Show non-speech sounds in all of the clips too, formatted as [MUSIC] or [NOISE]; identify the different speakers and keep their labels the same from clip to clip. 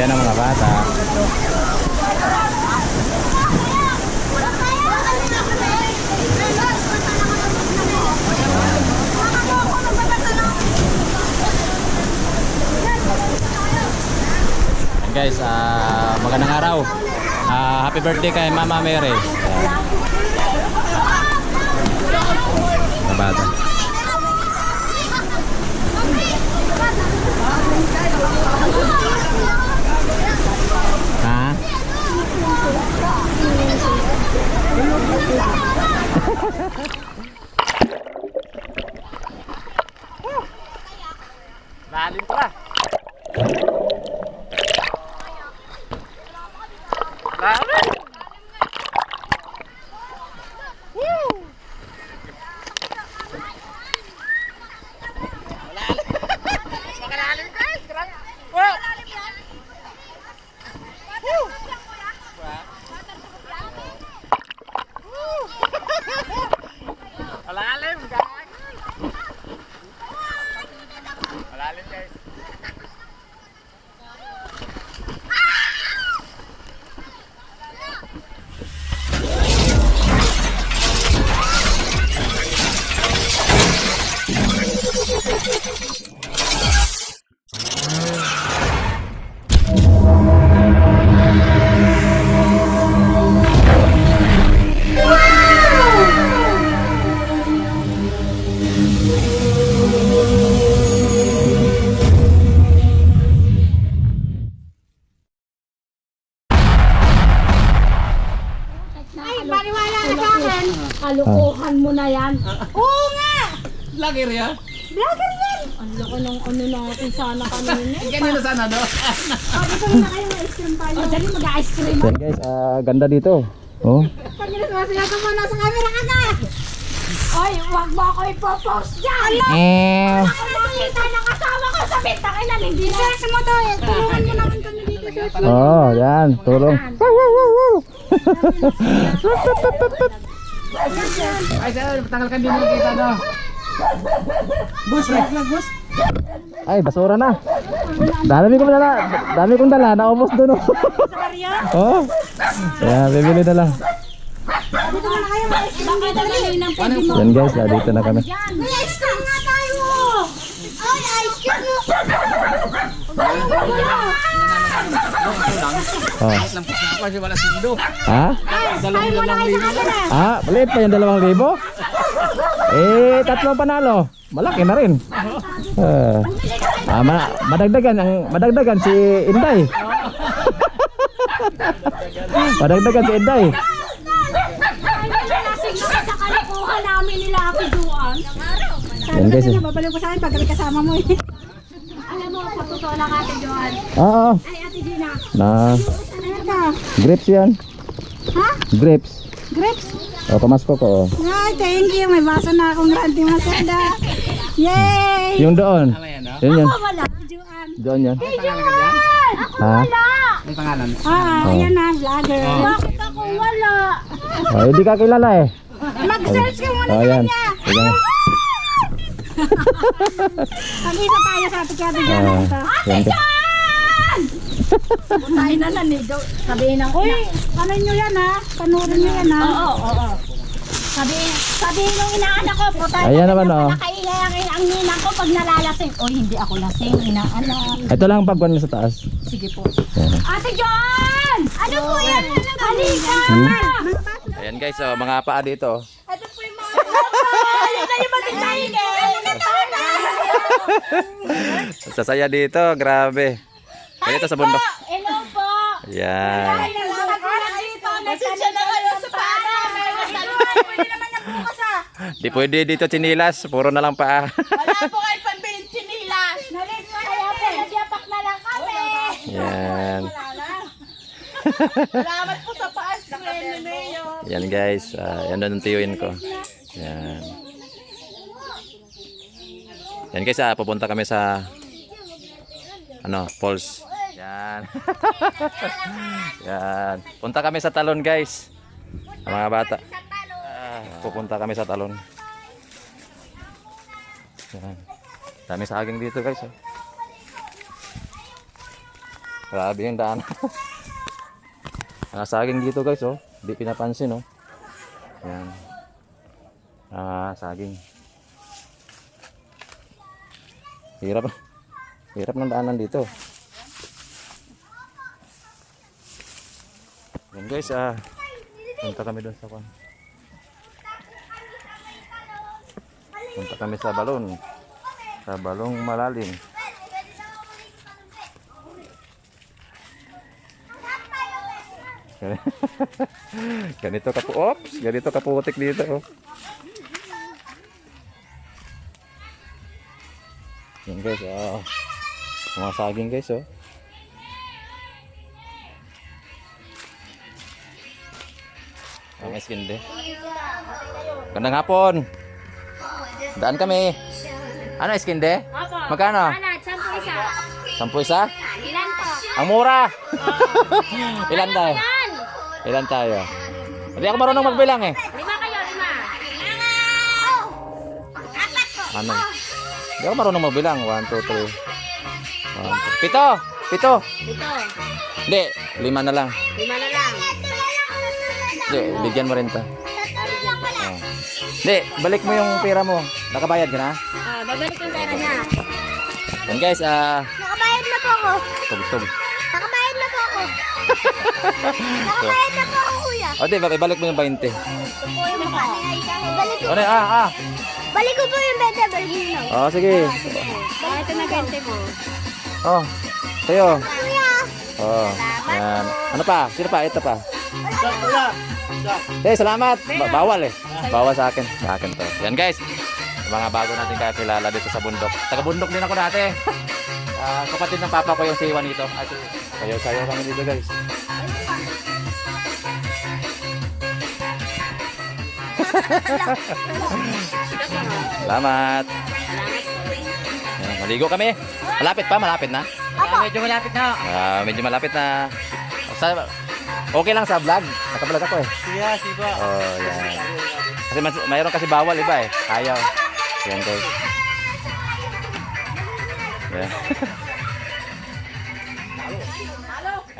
Speaker 1: Ayan ang mga bata. Ayan guys, ah, magandang araw. Ah, happy birthday kay Mama Mary. Mga bata. Ha? Lalim pa. Ganda dito. Oh.
Speaker 2: Pag sinasagatan mo na sa camera ka na. Oy, wag mo ako ipopost dyan. Ala!
Speaker 1: Eh.
Speaker 2: Ako nakita ng kasama ko sa bintakin na hindi na. Mo to eh. Tulungan mo naman kami dito.
Speaker 1: Oh, yan, tulong. [LAUGHS]
Speaker 3: Ay, sir, tanggal ka din kita, no? Bus, right lang, bus.
Speaker 1: Ay, basura na. Dami kong dala, dami kong dala, naubos doon. oh. Oh. Kaya bibili na lang. Yan guys, ah, dito na kami.
Speaker 2: May ice cream nga tayo. Ay, ice cream mo.
Speaker 1: Oh. Ha?
Speaker 3: Dalawang dalawang libo.
Speaker 1: Ah, maliit pa yung dalawang libo? Eh, tatlong panalo. Malaki na rin. Ah, ah ma- madagdagan ang madagdagan si Inday. [LAUGHS] madagdagan si Inday. Yan guys.
Speaker 2: Babalik ko sa akin pag kasama mo eh. Totoo lang Ate Joan.
Speaker 1: Oo.
Speaker 2: Ay, Ate Gina.
Speaker 1: Na
Speaker 2: Ano ka?
Speaker 1: grapes yan.
Speaker 2: Ha?
Speaker 1: Grapes.
Speaker 2: Grapes?
Speaker 1: O, pamasko ko. Oh.
Speaker 2: Ay, thank you. May baso na akong Ranti Masada. Yay!
Speaker 1: Yung doon.
Speaker 3: Ano yan, no?
Speaker 1: Yun yan.
Speaker 2: Ako wala, Joan.
Speaker 1: Doon yan.
Speaker 2: Hey, Joan! Ako
Speaker 1: Ha?
Speaker 2: wala.
Speaker 3: May pangalan.
Speaker 2: Ah,
Speaker 1: Oh.
Speaker 2: ayan na, vlogger. Bakit ako wala?
Speaker 1: Oh, hindi ka kilala eh.
Speaker 2: Mag-search ka muna
Speaker 1: Oh,
Speaker 2: sa
Speaker 1: yan.
Speaker 2: kanya.
Speaker 1: Sige na.
Speaker 2: Mag-isa tayo sa Ate Ate Joan.
Speaker 1: Ah,
Speaker 2: ito.
Speaker 1: ka.
Speaker 2: Tayo na nanigo. Sabihin ng Uy, ano nyo yan ha? Panurin nyo yan ha? Oo, oo, oo. Sabi, sabihin ng inaanak ko, puta.
Speaker 1: Ayan naman, oh.
Speaker 2: Nakaingay ang, ang ninang ko pag nalalasing. Oy, hindi ako lasing, inaanak.
Speaker 1: Ito lang mo sa taas.
Speaker 2: Sige po. Ate John! Ano po yan? Halika!
Speaker 1: Ayan guys, oh, mga paa dito.
Speaker 2: Ito po yung mga Ayun na yung matitayin eh! Ano na taon na? [LAUGHS]
Speaker 1: Sasaya dito, grabe. Ganito sa bundok.
Speaker 2: Hello po!
Speaker 1: Yan.
Speaker 2: Nasensya na kayo sa pana. Pwede naman yung bukas ah.
Speaker 1: Di pwede dito chinilas, puro na lang paa.
Speaker 2: Wala po kayo pambili sinilas. Nalit mo kaya po, nagyapak na lang kami.
Speaker 1: Yan.
Speaker 2: Salamat po sa paas. Na.
Speaker 1: Yan guys, ah, yan doon ang tiyuin ko. Yan. Yan guys, ah, pupunta kami sa ano, falls. Yan. [LAUGHS] yan. Punta kami sa talon guys. Ang mga bata. Ah, pupunta kami sa talon. Yan. Dami saging dito guys. Oh. Grabe yung daan. [LAUGHS] Mga saging dito guys, oh. Hindi pinapansin, oh. Yan. Ah, saging. Hirap. Hirap ng daanan dito. Yan guys, ah. Punta kami doon sa kwan. Punta kami sa balon. Sa balong malalim. [LAUGHS] ganito kapu Ops, ganito kaputik dito. Oh. Yan guys, ah. Mga saging guys, oh. Ang eskinde. Gandang hapon. Daan kami. Ano eskinde?
Speaker 4: Opo.
Speaker 1: Magkano?
Speaker 4: Ano, sampu isa. Ilan po?
Speaker 1: Ang mura! [LAUGHS] Ilan tayo?
Speaker 4: Ilan?
Speaker 1: Ilan tayo? Hindi ako marunong magbilang eh.
Speaker 4: Lima kayo, lima.
Speaker 1: Ano? Hindi ako marunong magbilang. 1, 2, 3. 1, 2. Pito! Pito!
Speaker 4: Ito.
Speaker 1: Hindi, lima na lang.
Speaker 4: Lima na lang.
Speaker 1: Hindi, bigyan mo rin to. Oh. Hindi, balik mo yung pera mo. Nakabayad ka na?
Speaker 4: Ah, babalik yung pera niya.
Speaker 1: Yan guys, ah,
Speaker 4: Nakabayad na po ako.
Speaker 1: tugtog.
Speaker 4: Nakabayad na po ako. [LAUGHS] Nakabayad na po ako, kuya.
Speaker 1: O, di, ibalik mo yung 20.
Speaker 4: Ito po yung mukha. Balik ko.
Speaker 1: Ah, ah.
Speaker 4: Balik ko po yung bete. Balik ko na.
Speaker 1: Oh, sige.
Speaker 4: Ah, ito na 20 mo.
Speaker 1: Oh, sa'yo.
Speaker 4: Kuya.
Speaker 1: Oh, yan. Ano pa? Sino pa? Ito pa. Eh, salamat. Ba- bawal eh. Bawal sa akin. Sa akin to. Yan guys. Mga bago natin kakilala dito sa bundok. Taga bundok din ako dati. [LAUGHS] Ah, kapatid ng papa ko yung si Juanito. At sayo sayo kami dito guys. Salamat. Yan, maligo kami. Malapit pa, malapit na.
Speaker 3: Medyo malapit na.
Speaker 1: Ah, medyo malapit na. Sa, okay lang sa vlog. Naka-vlog ako eh.
Speaker 3: Siya, siba.
Speaker 1: Oh, yan. Kasi mas, mayroon kasi bawal iba eh. Ayaw. Yan guys. Yan.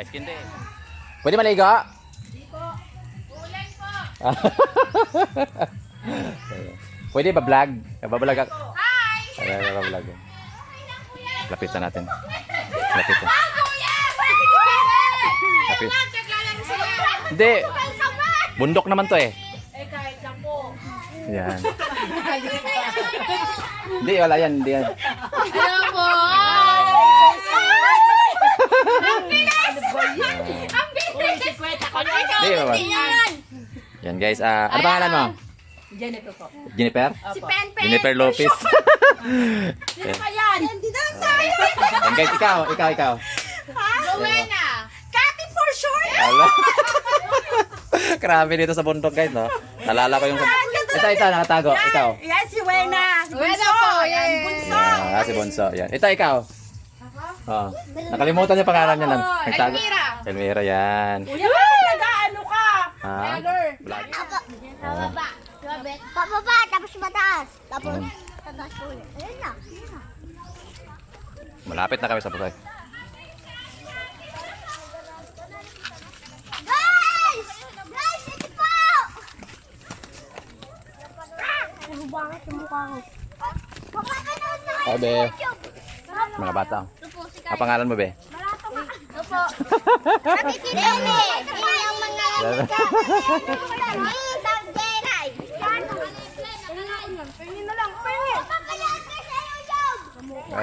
Speaker 1: Ice cream din. Pwede maligo? [LAUGHS] Pwede ba vlog? Babablog ako. Hi! Ayan, babablog. Lapitan natin. Lapitan. Lapit. Hindi. Bundok naman to eh. Yan. [LAUGHS] Hindi, wala yan. Hindi yan.
Speaker 4: Hello po.
Speaker 1: Hindi, wala. Yan guys. ah ano pangalan mo?
Speaker 3: Jennifer po.
Speaker 1: Jennifer?
Speaker 4: Si Pen
Speaker 1: Jennifer Lopez. [LAUGHS] yan.
Speaker 4: Ayan. Dito tayo.
Speaker 1: Yan guys, ikaw, ikaw, ikaw.
Speaker 4: Rowena. Kati for sure.
Speaker 1: Ala. [LAUGHS] Grabe dito sa bundok guys, no? Nalala ko yung... Ito, ito, nakatago. Ikaw.
Speaker 4: Yan si Wena. Wena po. Yan. Bunso.
Speaker 1: Ah, si Bonso. Yan. Ito, ikaw. Oh. Nakalimutan niya pangalan niya lang. Nagtago.
Speaker 4: Elmira.
Speaker 1: Elmira, yan.
Speaker 4: Ka?
Speaker 1: Ha? Vlog.
Speaker 4: Pababa. Pababa, tapos mataas. Tapos, tatas ulit. Ayun na. ayun na.
Speaker 1: Malapit na kami sa Pusay.
Speaker 4: Guys! Guys, ito po! Ano bakit yung mukha ko? Na
Speaker 1: be. Mga bata. Ang pangalan mo, be?
Speaker 4: Barato ka. Ito po. [LAUGHS] Nakikita mo. Pingin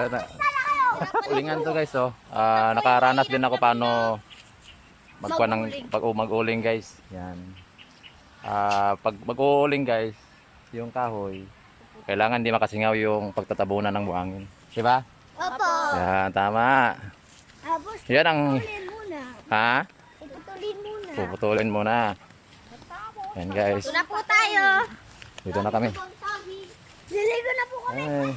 Speaker 4: na.
Speaker 1: Ulingan to guys, oh. Ah, nakaranas din ako paano magkuha ng pag mag-uling guys. Yan. Ah, pag mag-uuling guys, yung kahoy, kailangan di makasingaw yung pagtatabunan ng buhangin. Di ba?
Speaker 4: Opo.
Speaker 1: Yan, tama.
Speaker 4: Tapos,
Speaker 1: Yan ang, ha? Puputulin muna. Yan guys,
Speaker 4: Ito na po tayo.
Speaker 1: dito na kami.
Speaker 4: Liligo na po kami.
Speaker 1: Ay,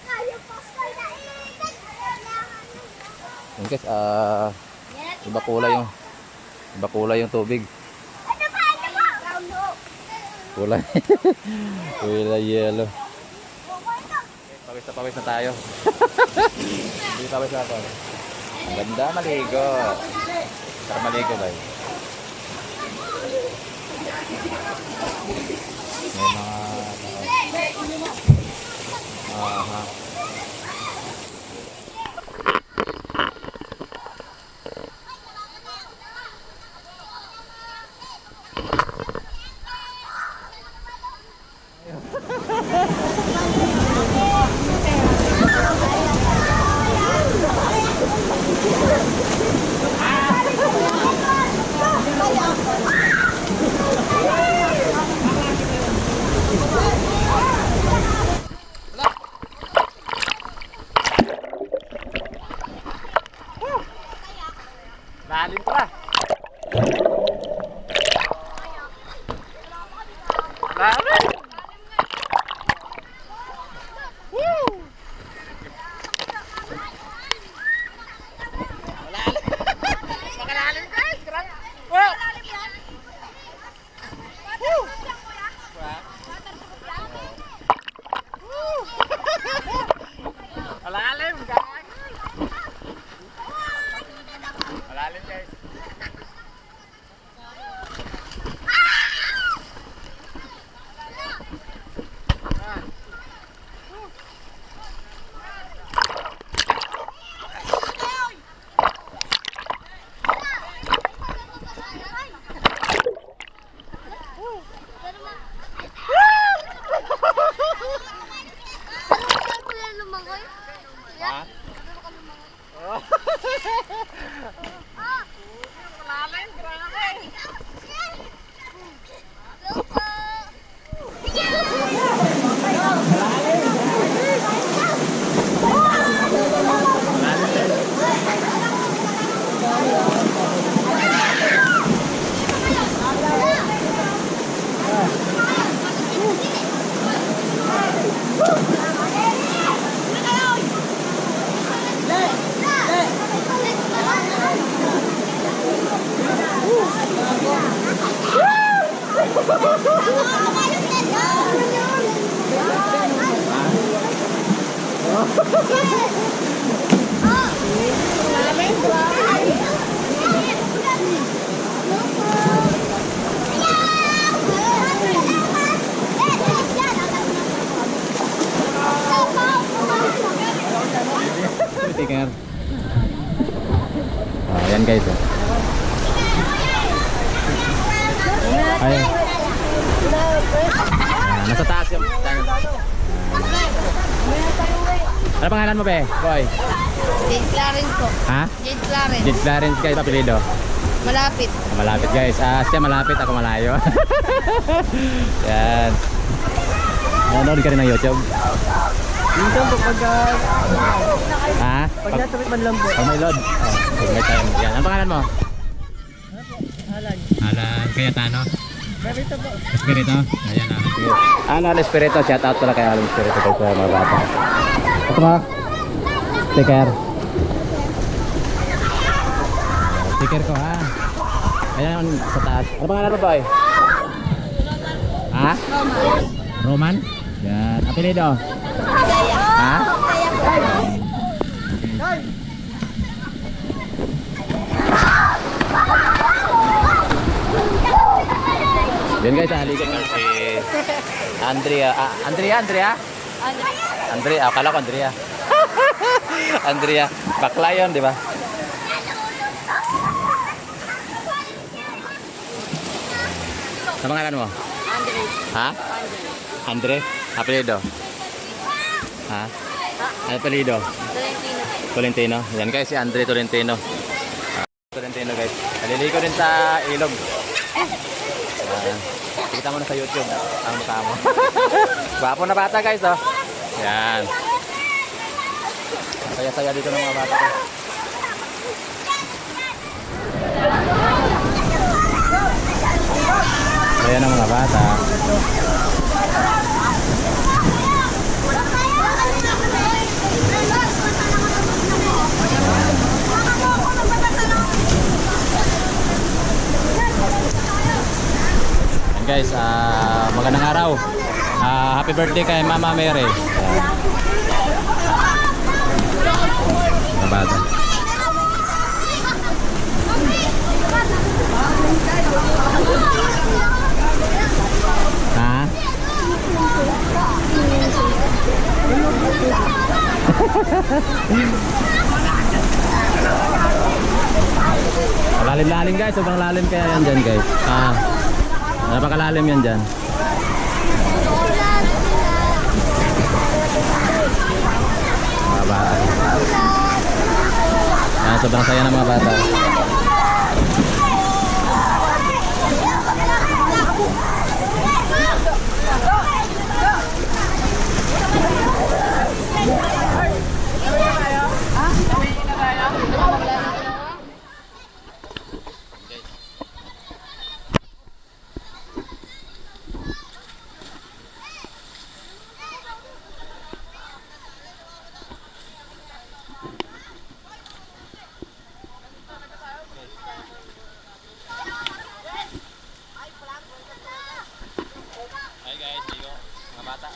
Speaker 4: Tayo po na
Speaker 1: yan guys, ah, iba kulay yung, iba kulay yung tubig.
Speaker 4: Ano pa? Ano? Round
Speaker 1: Kulay, [LAUGHS] kulay yellow. Pawis na pawis na tayo. [LAUGHS] Hindi pawis na ako. Ang ganda maligo. Tara maligo guys. May mga Ano pangalan mo, be? Boy?
Speaker 5: Jade Clarence po.
Speaker 1: Ha?
Speaker 5: Jade Clarence.
Speaker 1: Jade Clarence guys, apelido.
Speaker 5: Malapit.
Speaker 1: Malapit guys. Ah, siya malapit, ako malayo. [LAUGHS] yan. Nanonood ka rin ng YouTube?
Speaker 3: Minsan po pag uh,
Speaker 1: Ha?
Speaker 3: pag nasa man lang po.
Speaker 1: pag may load? Oh, pag may time. Yan. Ano pangalan mo?
Speaker 3: Alan.
Speaker 1: Alan Cayetano.
Speaker 3: Ganito po.
Speaker 1: Espirito? Ayan ah. Sige. Alan Espirito, shout out pala kay Alan Espirito kay sa mga bata. Ito ba? Sticker. Sticker ko ha. Ayan sa taas. Ano pangalan mo boy? Ha? Roman. Yan. Apelido? Ha? Yan guys, halikan si Andrea. Ah, Andrea, Andrea? Andrea, akala ko Andrea. [LAUGHS] Andrea, bakla yun, di ba? Sa pangalan mo?
Speaker 5: Andre.
Speaker 1: Ha? Andre? Apelido? Ha? Apelido?
Speaker 5: Tolentino.
Speaker 1: Tolentino. Yan guys, si Andre Tolentino. Ah, Tolentino guys. Naliligo din sa ilog. Yan. Kita mo na sa YouTube ang mukha mo. [LAUGHS] Gwapo na bata guys oh. Yan. Saya-saya dito ng mga bata. Saya ng mga bata. Guys, ah magandang araw. Ah, happy birthday kay Mama Mary. Bata. Ha? [LAUGHS] Lalim-lalim guys, sobrang lalim kaya yan dyan guys. Ah, napakalalim yan dyan. Mga bata. Yan, sobrang saya ng mga bata. Hi guys, dito mga bata.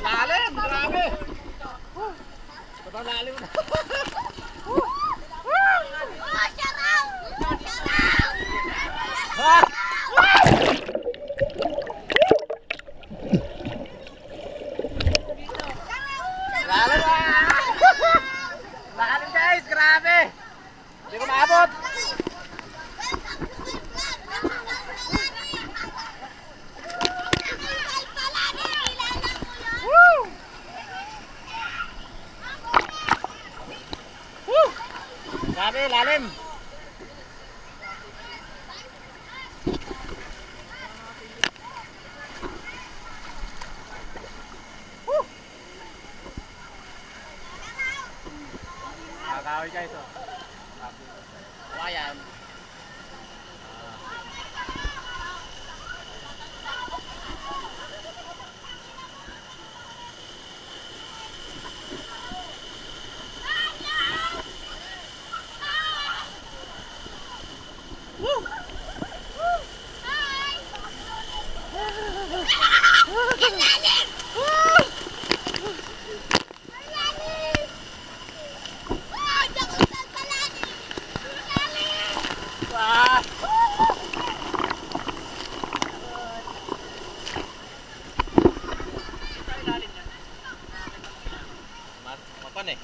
Speaker 4: Lalim, grabe. Sobrang lalim. Lalim ah! Lalim guys, grabe. Hindi ko maabot. Grabe, lalim. Nakakawi guys, oh. Wayan.
Speaker 1: Mapan eh.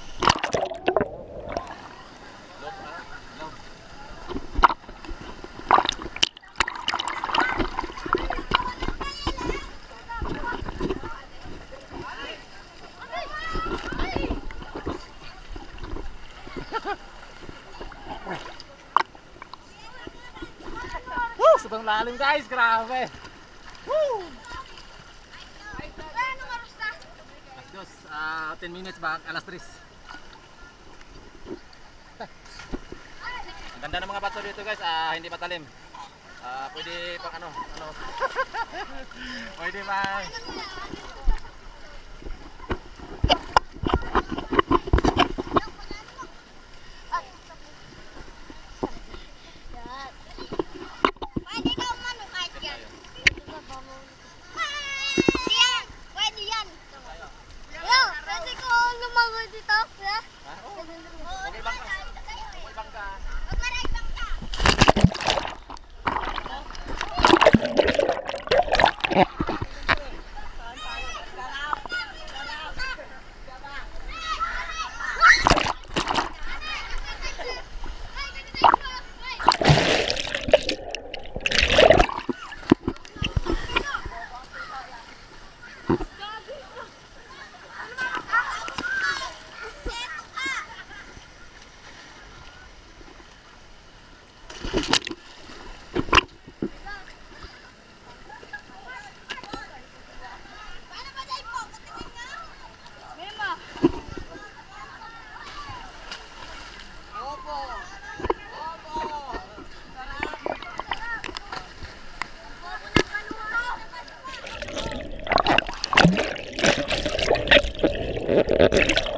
Speaker 4: Woo! Sobrang lalim guys, grabe. Alas dos, ah, 10 minutes back, alas 3.
Speaker 1: Ang ganda ng mga bato dito guys, ah, hindi patalim. Ah, pwede pang ano, ano. [LAUGHS]
Speaker 4: Pwede ba?
Speaker 6: Thank.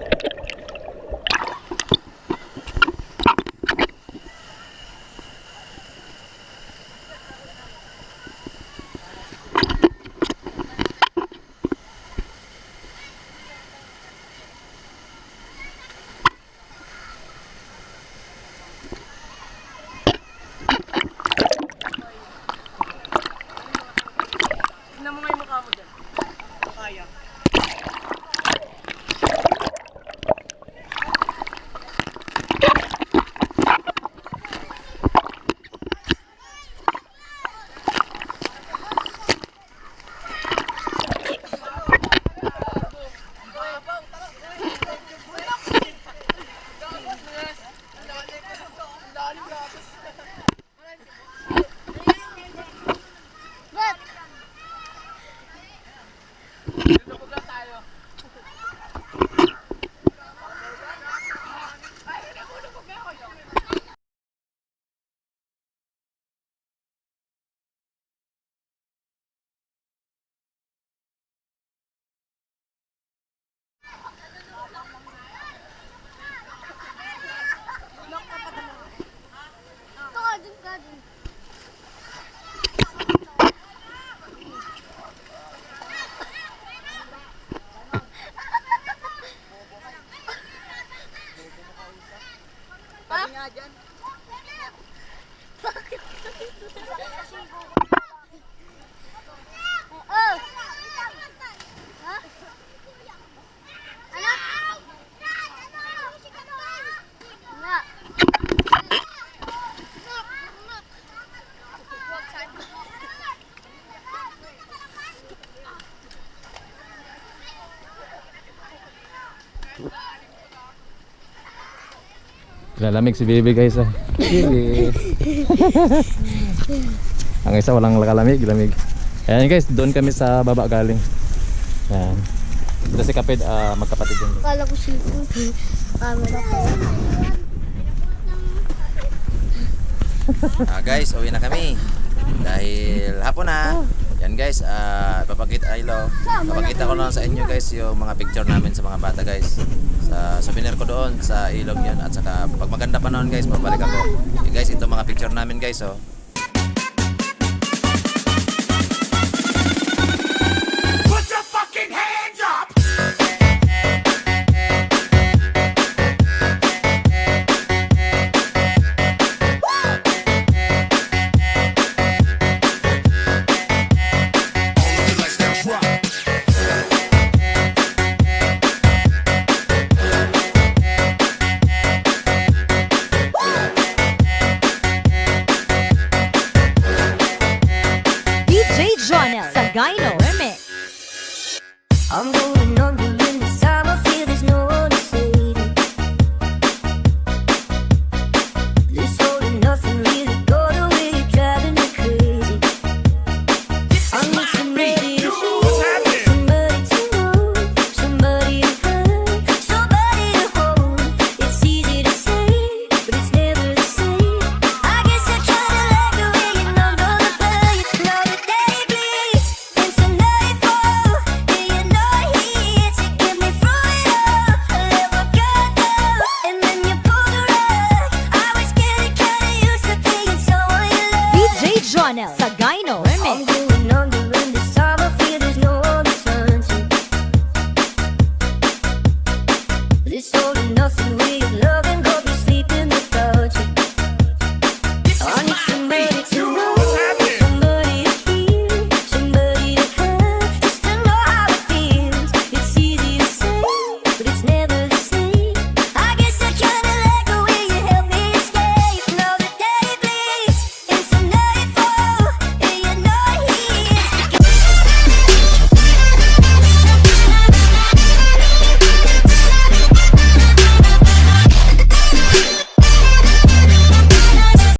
Speaker 6: nga dyan. Bakit?
Speaker 1: Lalamig si baby guys ah. [LAUGHS] Ang isa walang kalamig, lamig. Ayan guys, doon kami sa baba galing. Ayan. Ito si Kapid, ah, magkapatid din.
Speaker 4: Kala ko cellphone. Camera pa.
Speaker 1: Ah, guys, uwi na kami. Dahil hapon na. Yan guys, ah papakita ilo. Papakita ko lang sa inyo guys yung mga picture namin sa mga bata guys. Sa souvenir ko doon sa ilog yun at saka pag maganda pa noon guys, babalik ako. Yung guys, ito mga picture namin guys oh.
Speaker 7: Sagayno Remix.
Speaker 8: I'm going
Speaker 7: Cornell